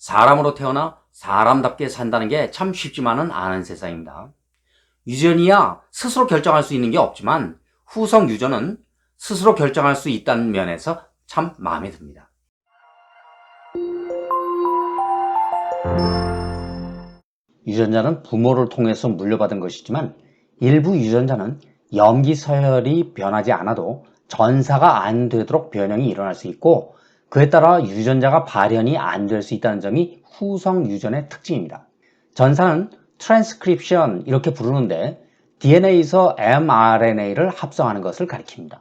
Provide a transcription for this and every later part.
사람으로 태어나 사람답게 산다는 게 참 쉽지만은 않은 세상입니다. 유전이야 스스로 결정할 수 있는 게 없지만 후성 유전은 스스로 결정할 수 있다는 면에서 참 마음에 듭니다. 유전자는 부모를 통해서 물려받은 것이지만 일부 유전자는 염기 서열이 변하지 않아도 전사가 안 되도록 변형이 일어날 수 있고 그에 따라 유전자가 발현이 안 될 수 있다는 점이 후성 유전의 특징입니다. 전사는 트랜스크립션 이렇게 부르는데 DNA에서 mRNA를 합성하는 것을 가리킵니다.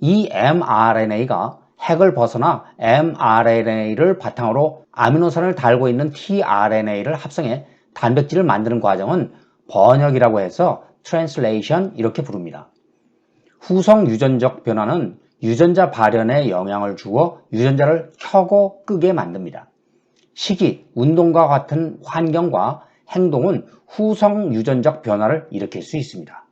이 mRNA가 핵을 벗어나 mRNA를 바탕으로 아미노산을 달고 있는 tRNA를 합성해 단백질을 만드는 과정은 번역이라고 해서 translation 이렇게 부릅니다. 후성 유전적 변화는 유전자 발현에 영향을 주어 유전자를 켜고 끄게 만듭니다. 시기, 운동과 같은 환경과 행동은 후성 유전적 변화를 일으킬 수 있습니다.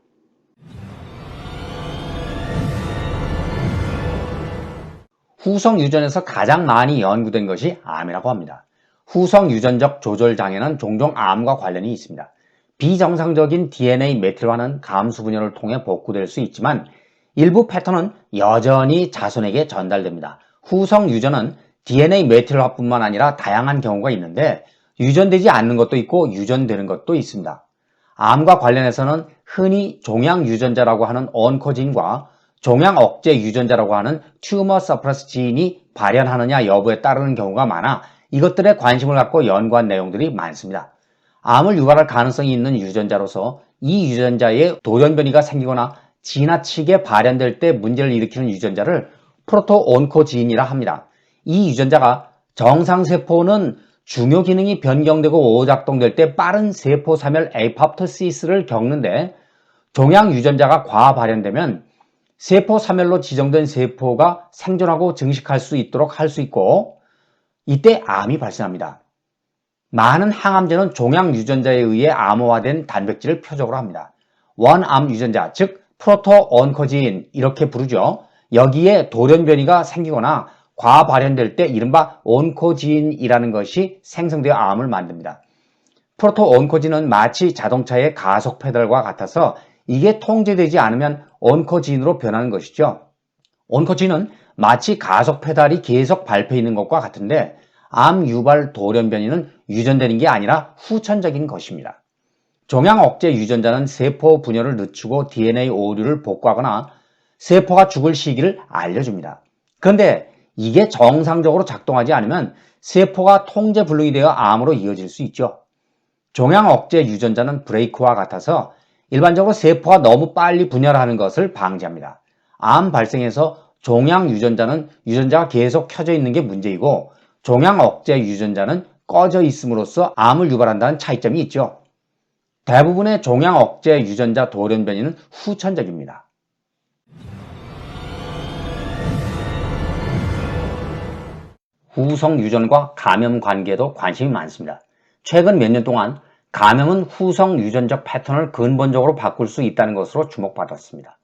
후성 유전에서 가장 많이 연구된 것이 암이라고 합니다. 후성 유전적 조절 장애는 종종 암과 관련이 있습니다. 비정상적인 DNA 메틸화는 감수 분열을 통해 복구될 수 있지만 일부 패턴은 여전히 자손에게 전달됩니다. 후성 유전은 DNA 메틸화뿐만 아니라 다양한 경우가 있는데 유전되지 않는 것도 있고 유전되는 것도 있습니다. 암과 관련해서는 흔히 종양 유전자라고 하는 언코진과 종양 억제 유전자라고 하는 튜머 서프러스 지인이 발현하느냐 여부에 따르는 경우가 많아 이것들에 관심을 갖고 연구한 내용들이 많습니다. 암을 유발할 가능성이 있는 유전자로서 이 유전자에 돌연변이가 생기거나 지나치게 발현될 때 문제를 일으키는 유전자를 프로토 온코지인이라 합니다. 이 유전자가 정상세포는 중요 기능이 변경되고 오작동될 때 빠른 세포 사멸 에이팝토시스를 겪는데 종양 유전자가 과아 발현되면 세포 사멸로 지정된 세포가 생존하고 증식할 수 있도록 할 수 있고 이때 암이 발생합니다. 많은 항암제는 종양 유전자에 의해 암호화된 단백질을 표적으로 합니다. 원암 유전자, 즉 프로토온코진 이렇게 부르죠. 여기에 돌연변이가 생기거나 과발현될 때 이른바 온코진이라는 것이 생성되어 암을 만듭니다. 프로토 온코진은 마치 자동차의 가속 페달과 같아서 이게 통제되지 않으면 온코진으로 변하는 것이죠. 온코진은 마치 가속 페달이 계속 밟혀 있는 것과 같은데 암 유발 돌연변이는 유전되는 게 아니라 후천적인 것입니다. 종양 억제 유전자는 세포 분열을 늦추고 DNA 오류를 복구하거나 세포가 죽을 시기를 알려줍니다. 그런데 이게 정상적으로 작동하지 않으면 세포가 통제 불능이 되어 암으로 이어질 수 있죠. 종양 억제 유전자는 브레이크와 같아서 일반적으로 세포가 너무 빨리 분열하는 것을 방지합니다. 암 발생에서 종양 유전자는 유전자가 계속 켜져 있는 게 문제이고 종양 억제 유전자는 꺼져 있음으로써 암을 유발한다는 차이점이 있죠. 대부분의 종양 억제 유전자 돌연 변이는 후천적입니다. 후성 유전과 감염 관계도 관심이 많습니다. 최근 몇 년 동안 감염은 후성 유전적 패턴을 근본적으로 바꿀 수 있다는 것으로 주목받았습니다.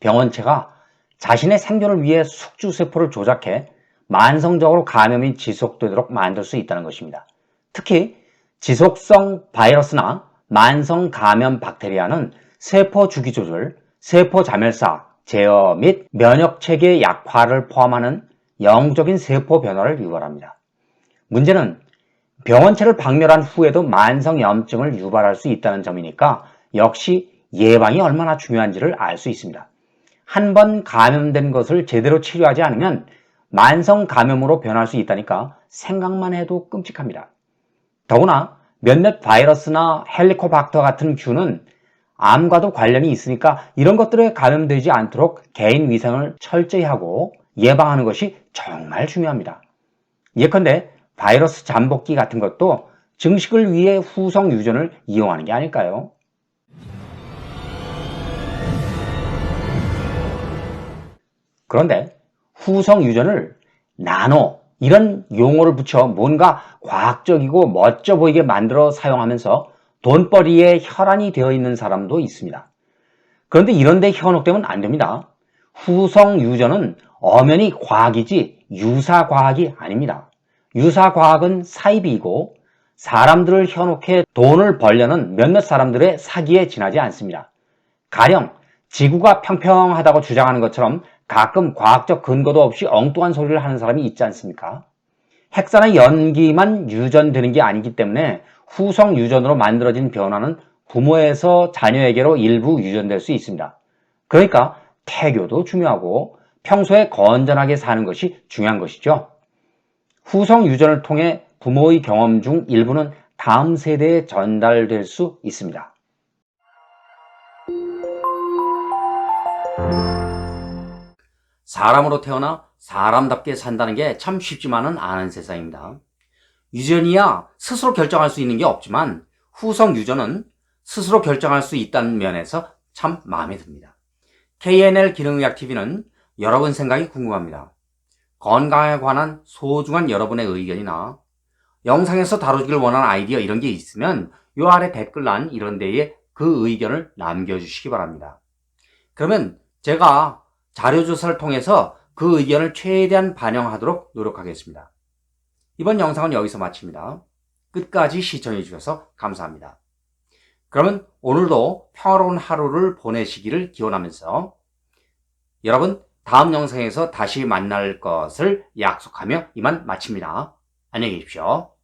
병원체가 자신의 생존을 위해 숙주세포를 조작해 만성적으로 감염이 지속되도록 만들 수 있다는 것입니다. 특히 지속성 바이러스나 만성 감염 박테리아는 세포 주기 조절, 세포 자멸사, 제어 및 면역 체계 약화를 포함하는 영적인 세포 변화를 유발합니다. 문제는 병원체를 박멸한 후에도 만성 염증을 유발할 수 있다는 점이니까 역시 예방이 얼마나 중요한지를 알 수 있습니다. 한 번 감염된 것을 제대로 치료하지 않으면 만성 감염으로 변할 수 있다니까 생각만 해도 끔찍합니다. 더구나 몇몇 바이러스나 헬리코박터 같은 균은 암과도 관련이 있으니까 이런 것들에 감염되지 않도록 개인 위생을 철저히 하고 예방하는 것이 정말 중요합니다. 예컨대 바이러스 잠복기 같은 것도 증식을 위해 후성 유전을 이용하는 게 아닐까요? 그런데 후성 유전을 나노 이런 용어를 붙여 뭔가 과학적이고 멋져 보이게 만들어 사용하면서 돈벌이에 혈안이 되어 있는 사람도 있습니다. 그런데 이런데 현혹되면 안 됩니다. 후성 유전은 엄연히 과학이지 유사 과학이 아닙니다. 유사과학은 사이비이고 사람들을 현혹해 돈을 벌려는 몇몇 사람들의 사기에 지나지 않습니다. 가령 지구가 평평하다고 주장하는 것처럼 가끔 과학적 근거도 없이 엉뚱한 소리를 하는 사람이 있지 않습니까? 핵산의 연기만 유전되는 게 아니기 때문에 후성 유전으로 만들어진 변화는 부모에서 자녀에게로 일부 유전될 수 있습니다. 그러니까 태교도 중요하고 평소에 건전하게 사는 것이 중요한 것이죠. 후성 유전을 통해 부모의 경험 중 일부는 다음 세대에 전달될 수 있습니다. 사람으로 태어나 사람답게 산다는 게 참 쉽지만은 않은 세상입니다. 유전이야 스스로 결정할 수 있는 게 없지만 후성 유전은 스스로 결정할 수 있다는 면에서 참 마음에 듭니다. KNL 기능의학TV는 여러분 생각이 궁금합니다. 건강에 관한 소중한 여러분의 의견이나 영상에서 다루기를 원하는 아이디어 이런 게 있으면 요 아래 댓글란 이런 데에 그 의견을 남겨주시기 바랍니다. 그러면 제가 자료조사를 통해서 그 의견을 최대한 반영하도록 노력하겠습니다. 이번 영상은 여기서 마칩니다. 끝까지 시청해 주셔서 감사합니다. 그러면 오늘도 평화로운 하루를 보내시기를 기원하면서 여러분 다음 영상에서 다시 만날 것을 약속하며 이만 마칩니다. 안녕히 계십시오.